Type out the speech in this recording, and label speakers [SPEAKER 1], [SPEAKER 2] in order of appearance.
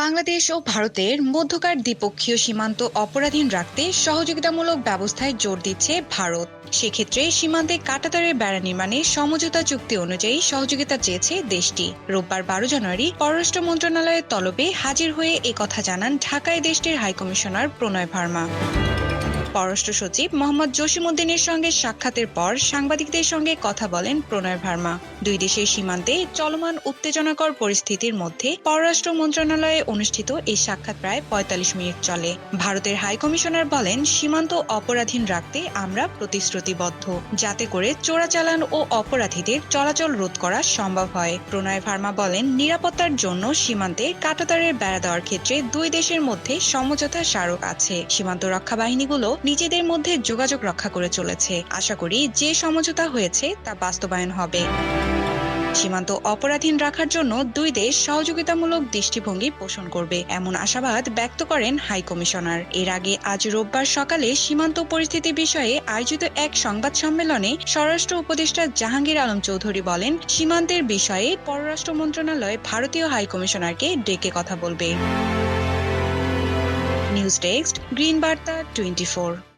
[SPEAKER 1] বাংলাদেশ ও ভারতের মধ্যকার দ্বিপক্ষীয় সীমান্ত অপরাধীন রাখতে সহযোগিতামূলক ব্যবস্থায় জোর দিচ্ছে ভারত। সেক্ষেত্রে সীমান্তে কাটাতারের বেড়া নির্মাণে সমঝোতা চুক্তি অনুযায়ী সহযোগিতা চেয়েছে দেশটি। রোববার বারো জানুয়ারি পররাষ্ট্র মন্ত্রণালয়ের তলবে হাজির হয়ে একথা জানান ঢাকায় দেশটির হাইকমিশনার প্রণয় ভার্মা। পররাষ্ট্র সচিব মোহাম্মদ জসিমউদ্দিনের সঙ্গে সাক্ষাতের পর সাংবাদিকদের সঙ্গে কথা বলেন প্রণয় ভার্মা। দুই দেশের সীমান্তে চলমান উত্তেজনাকর পরিস্থিতির মধ্যে পররাষ্ট্র মন্ত্রণালয়ে অনুষ্ঠিত এই সাক্ষাৎ প্রায় পঁয়তাল্লিশ মিনিট চলে। ভারতের হাইকমিশনার বলেন, সীমান্ত অপরাধীন রাখতে আমরা প্রতিশ্রুতিবদ্ধ, যাতে করে চোরাচালান ও অপরাধীদের চলাচল রোধ করা সম্ভব হয়। প্রণয় ভার্মা বলেন, নিরাপত্তার জন্য সীমান্তে কাটাতারের বেড়া দেওয়ার ক্ষেত্রে দুই দেশের মধ্যে সমঝোতা স্মারক আছে। সীমান্ত রক্ষা বাহিনীগুলো নিজেদের মধ্যে যোগাযোগ রক্ষা করে চলেছে। আশা করি যে সমঝোতা হয়েছে তা বাস্তবায়ন হবে। সীমান্ত অপরাধীন রাখার জন্য দুই দেশ সহযোগিতামূলক দৃষ্টিভঙ্গি পোষণ করবে, এমন আশাবাদ ব্যক্ত করেন হাই কমিশনার। এর আগে আজ রোববার সকালে সীমান্ত পরিস্থিতি বিষয়ে আয়োজিত এক সংবাদ সম্মেলনে স্বরাষ্ট্র উপদেষ্টা জাহাঙ্গীর আলম চৌধুরী বলেন, সীমান্তের বিষয়ে পররাষ্ট্র মন্ত্রণালয় ভারতীয় হাই কমিশনারকে ডেকে কথা বলবে। নিউজ ডেস্ক গ্রিন বার্তা টোয়েন্টি